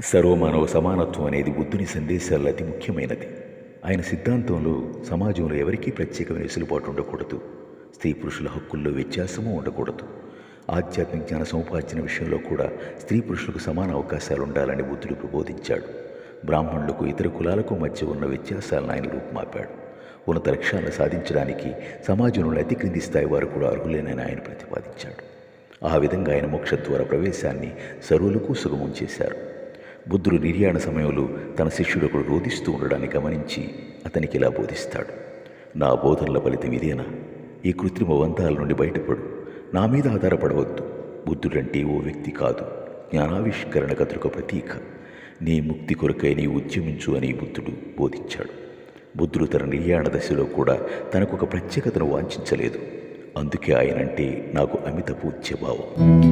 సర్వమానవ సమానత్వం అనేది బుద్ధుని సందేశాల్లో అతి ముఖ్యమైనది. ఆయన సిద్ధాంతంలో సమాజంలో ఎవరికీ ప్రత్యేకమైన వెసులుబాటు ఉండకూడదు. స్త్రీ పురుషుల హక్కుల్లో వ్యత్యాసము ఉండకూడదు. ఆధ్యాత్మిక జ్ఞాన సముపార్జన విషయంలో కూడా స్త్రీ పురుషులకు సమాన అవకాశాలు ఉండాలని బుద్ధుడు ప్రబోధించాడు. బ్రాహ్మణులకు ఇతర కులాలకు మధ్య ఉన్న వ్యత్యాసాలను ఆయన రూపుమాపాడు. ఉన్నత లక్ష్యాలను సాధించడానికి సమాజంలో అతి క్రింది స్థాయి వారు కూడా అర్హులేనని ఆయన ప్రతిపాదించాడు. ఆ విధంగా ఆయన మోక్ష ద్వారా ప్రవేశాన్ని సర్వులకు సుగమం చేశారు. బుద్ధుడు నిర్యాణ సమయంలో తన శిష్యుడు ఒకడు రోధిస్తూ ఉండడాన్ని గమనించి అతనికి ఇలా బోధిస్తాడు. నా బోధనల ఫలితం ఇదేనా? ఈ కృత్రిమ వంతాల నుండి బయటపడు. నా మీద ఆధారపడవద్దు. బుద్ధుడంటే ఓ వ్యక్తి కాదు. జ్ఞానావిష్కరణ కథలకు ప్రతీక. నీ ముక్తి కొరకై నీ ఉద్యమించు అని బుద్ధుడు బోధించాడు. బుద్ధుడు తన నిర్యాణ దశలో కూడా తనకు ఒక ప్రత్యేకతను వాంఛించలేదు. అందుకే ఆయనంటే నాకు అమిత పూజ్యభావం